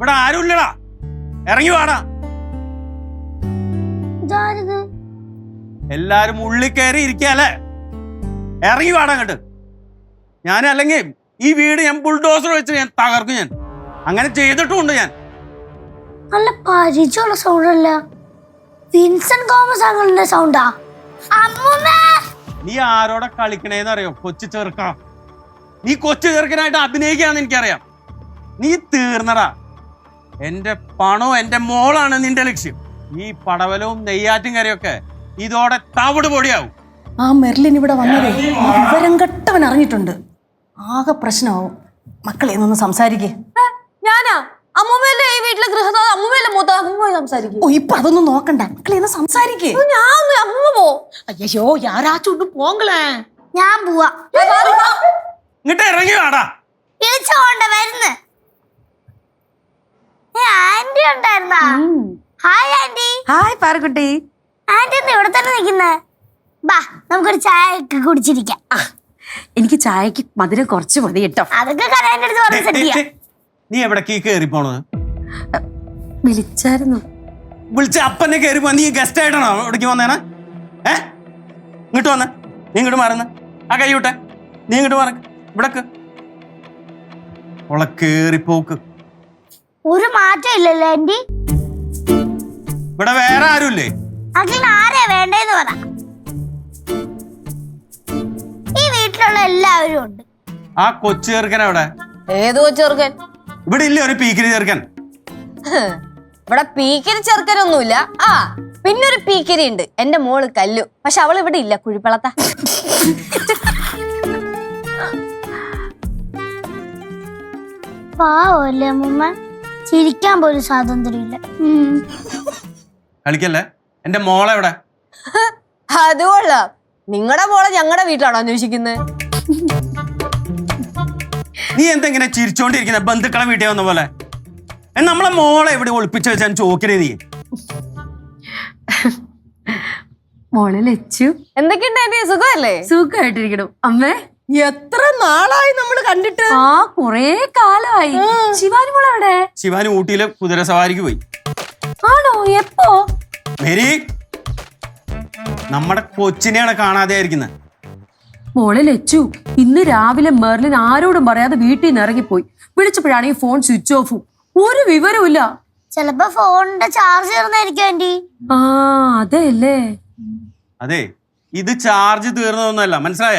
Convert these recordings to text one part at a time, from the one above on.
ഇവിടെ ആരും ഇല്ലടാ. ഇറങ്ങി വാടാ. എല്ലാരും ഉള്ളിൽ കയറി ഇരിക്കല്ലേ ഇറങ്ങി വാടാ അങ്ങോട്ട്. ഞാൻ അല്ലെങ്കിൽ ഈ വീട് ഞാൻ ബുൾഡോസർ വെച്ച് ഞാൻ തകർക്കും ഞാൻ. അങ്ങനെ ചെയ്തിട്ടുണ്ട് ഞാൻ. നല്ല പരിചയമുള്ള സൗണ്ട് അല്ല വിൻസെന്റ് തോമസ് അങ്ങളുടെ സൗണ്ടാ നീ ആരോടെ കളിക്കണേന്ന് അറിയോ? കൊച്ചു ചെറുക്ക നീ കൊച്ചു ചെറുക്കനായിട്ട് അഭിനയിക്കാന്ന് എനിക്കറിയാം. നീ തീർന്നടാ. എന്റെ പണവും എന്റെ മോളാണ് നിന്റെ ലക്ഷ്യം. ഈ പടവലവും നെയ്യാറ്റും കരയൊക്കെ ഇതോടെ തവിട് പൊടിയാവും. ആ മെർലിൻ ഇവിടെ വന്നതേ വിവരം കെട്ടവൻ അറിഞ്ഞിട്ടുണ്ട്. ആകെ പ്രശ്നമാവും. മക്കളെ ഒന്ന് സംസാരിക്കേ. ഞാനാ? അമ്മൂമ്മയല്ലേ ഈ വീട്ടിലെ ഗൃഹനാഥ അമ്മൂമ്മയല്ലേ മൂത്ത അമ്മൂമ്മ പോയി സംസാരിക്കും. ഓ ഇപ്പൊ അതൊന്നും നോക്കണ്ട. മക്കളെ ഒന്ന് സംസാരിക്കേ. ഞാൻ അമ്മൂമ്മ പോ. അയ്യോ ഞാൻ പോവാ. ഇങ്ങോട്ട് ഇറങ്ങി വാടാ. വിളിച്ചോണ്ട വരുന്ന്. Anti ഉണ്ടായിരുന്നാ? Hi aunty. Hi Parukutty. Anti എന്താ ഇവിടെ തന്നെ നിൽക്കുന്നത് ബാ നമുക്കൊരു ചായ ഒക്കെ കുടിച്ചിരിക്കാം എനിക്ക് ചായക്ക് മധുരം കുറച്ച് മതി കേട്ടോ. അതൊക്കെ കടേന്റെ അടുത്ത് പറഞ്ഞ് സെറ്റ് ചെയ്യാം. നീ എവിടെ കേറി പോണത്? വിളിച്ചായിരുന്നു? വിളിച്ച അപ്പനെ കയറി പോ നീ ഗസ്റ്റ് ആയിട്ടാണോ ഇവിടേക്ക് വന്നേന? ഏ? ഇങ്ങോട്ട് വന്ന. നീ ഇങ്ങോട്ട് മാറുന്ന. ആ കൈ വിട്ടെ. നീ ഇങ്ങോട്ട് മാറ. ഇവിടക്ക് ഓളെ കേറിപ്പോക്ക് ഒരു മാറ്റം ഇല്ലല്ലോ ആന്റി. ഇവിടെ വേറെ ആരുമില്ലേ? അഖിലിന് ആരെയാ വേണ്ടേന്ന് പറ. ഈ വീട്ടിലുള്ള എല്ലാവരും ഉണ്ട്. ആ കൊച്ചു ചെറുക്കൻ അവിടെ ഏതോ ചെറുക്കൻ? ഇവിടെ ഇല്ലേ ഒരു പീക്കിരി ചെറുക്കൻ? ഇവിടെ പീക്കിരി ചെറുക്കനൊന്നുമില്ല. ആ പിന്നെ ഒരു പീക്കിരി ഉണ്ട്. എന്റെ മോൾ കല്ലു. പക്ഷെ അവൾ ഇവിടെ ഇല്ല കുഴിപ്പളത്ത പാവല്ലേ അമ്മൂമ്മ? ചിരിക്കാൻ പോലും സ്വാതന്ത്ര്യമില്ല. കളിക്കല്ലേ? എന്റെ മോളെ എവിടെ? അത് കൊള്ളാം. നിങ്ങളുടെ മോളെ ഞങ്ങളുടെ വീട്ടിലാണോ അന്വേഷിക്കുന്നത് നീ എന്തെങ്ങനെ ചിരിച്ചോണ്ടിരിക്കുന്ന? ബന്ധുക്കളെ വീട്ടിൽ വന്ന പോലെ. നമ്മളെ മോളെ എവിടെ ഒളിപ്പിച്ചു വെച്ചാൽ ചോക്കിനെ നീ? മോളെ ലച്ചു. എന്തൊക്കെയുണ്ട് എന്റെ സുഖമല്ലേ? സുഖമായിട്ടിരിക്കണം അമ്മേ? എത്ര നാളായി നമ്മൾ കണ്ടിട്ട്? ആ കൊറേ കാലമായി. ശിവാനി മോളെ എവിടെ ശിവാനി ഊട്ടിയിലെ കുതിര സവാരിക്ക് പോയി. ആണോ? എപ്പോ? മേരി നമ്മുടെ കൊച്ചിനെയാണ് കാണാതെ ആയിരിക്കുന്നത് മോളെ ലച്ചു ഇന്ന് രാവിലെ മെർലിൻ ആരോടും പറയാതെ വീട്ടിൽ നിന്ന് ഇറങ്ങിപ്പോയി. വിളിച്ചപ്പോഴാണെങ്കിൽ ഫോൺ സ്വിച്ച് ഓഫും ഒരു വിവരവുമില്ല ചിലപ്പോ ഫോണിന്റെ ചാർജ് തീർന്നായിരിക്കും ആന്റി. ആ അതെ അല്ലേ അതെ ഇത് ചാർജ് തീർന്നതൊന്നല്ല മനസ്സിലായ?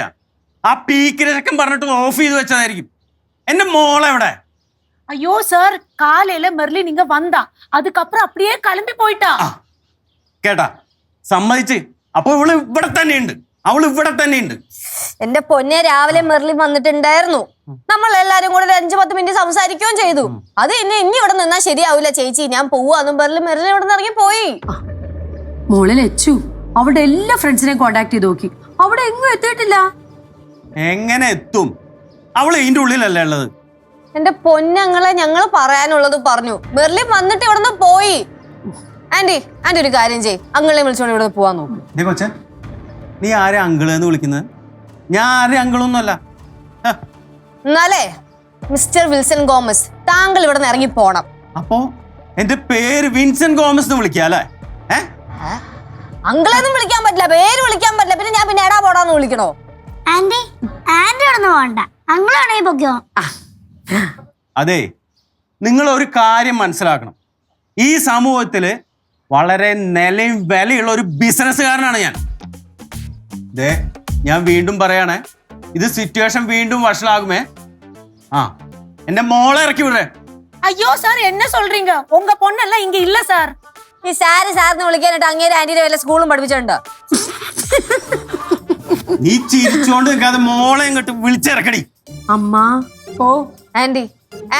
ആ പീക്കിരക്കം പറഞ്ഞിട്ട് ഓഫ് ചെയ്ത് വെച്ചതായിരിക്കും എന്റെ മോളെവിടെ ஐயோ சார் காலையில மெர்லின் இங்க வந்தா அதுக்கப்புறம் அப்படியே கிளம்பி போயிட்டா ആ കേട്ടാ സമ്മതിച്ച് അപ്പൊ ഇവള് ഇവിടെ തന്നെയുണ്ട് അവള് ഇവിടെ തന്നെയുണ്ട് എന്റെ പൊന്നെ രാവിലെ മെർലിൻ വന്നിട്ടുണ്ടായിരുന്നു നമ്മൾ എല്ലാരും കൂടെ ഒരു അഞ്ചു പത്ത് മിനിറ്റ് സംസാരിക്കുകയും ചെയ്തു അത് ഇനി ഇനി ഇവിടെ നിന്നാ ശരിയാവില്ല ചേച്ചി ഞാൻ പോവാന്നും മെർലിൻ മെർലിൻ ഇവിടെ നിന്ന് ഇറങ്ങി പോയി മോളെ ലച്ചു അവിടെ എല്ലാ ഫ്രണ്ട്സിനെയും കോണ്ടാക്ട് ചെയ്ത് നോക്കി അവിടെ എങ്ങും എത്തിയിട്ടില്ല എങ്ങനെ എത്തും? അവൾ ഇതിന്റെ ഉള്ളിലല്ലേ ഉള്ളത്? എന്റെ പൊന്നങ്ങളെ ഞങ്ങൾ പറയാനുള്ളത് പറഞ്ഞു. ബെർലിൻ വന്നിട്ട് ഇവിടെ നിന്ന് പോയി. ആന്റി ആന്റി ഒരു കാര്യം ചെയ് അങ്ങളെ വിളിച്ചോണ്ട് ഇവിടെ പോവാൻ നോക്കും. ദേ കൊച്ചെ നീ ആരെ അങ്കിൾ എന്ന് വിളിക്കുന്നത്? ഞാൻ ആരെ അങ്കിളൊന്നുമല്ല. ഹ, എന്നാലേ മിസ്റ്റർ വിൽസൺ ഗോമസ് താങ്കൾ ഇവിടെ നിന്ന് ഇറങ്ങി പോണം. അപ്പോ എന്റെ പേര് വിൻസെന്റ് ഗോമസ് എന്ന് വിളിക്കുക അല്ലേ? ഏ? അങ്കിളൊന്നും വിളിക്കാൻ പറ്റില്ല പേര് വിളിക്കാൻ പറ്റില്ല. പിന്നെ ഞാൻ പിന്നെ എടാ പോടാന്ന് വിളിക്കണോ? ആന്റി ആന്റി അവിടെ നിന്ന് പോണ്ട അങ്ങളാണെങ്കിൽ പൊക്കോ അതെ നിങ്ങൾ ഒരു കാര്യം മനസ്സിലാക്കണം ഈ സമൂഹത്തില് വളരെ നിലയും വിലയുള്ള ഒരു ബിസിനസ്സുകാരനാണ് ഞാൻ ദേ ഞാൻ വീണ്ടും പറയണേ ഇത് സിറ്റുവേഷൻ വീണ്ടും വഷളാകുമേ ആ എന്റെ മോളെ ഇറക്കി വിടേ ஐயோ சார் என்ன சொல்றீங்க உங்க பொண்ணெல்லாம் இங்க இல்ல சார் ഈ സാര് സാറിന് വിളിക്കാനായിട്ട് അങ്ങേരെ ആന്റിയുടെ വല്ല സ്കൂളും പഠിപ്പിച്ചിട്ടുണ്ടോ നീ ചിരിച്ചോണ്ട് നിൽക്കാതെ മോളെ ഇങ്ങോട്ട് വിളിച്ചിറക്കടി. അമ്മ. ഓ ആന്റി.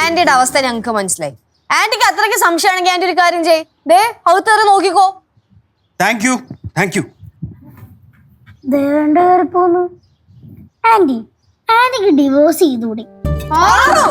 ആന്റിയുടെ അവസ്ഥ ഞങ്ങൾക്ക് മനസ്സിലായി. ആന്റിക്ക് അത്രയ്ക്ക് സംശയമാണെങ്കിൽ ആന്റി ഒരു കാര്യം ചെയ് ദേ അകത്തേറി നോക്കിക്കോ. താങ്ക് യു താങ്ക് യു ദേവണ്ട കയറി പോന്നു. ആന്റി ആന്റിക്ക് ഡിവോഴ്സ് ചെയ്തുകൂടി? ആണോ?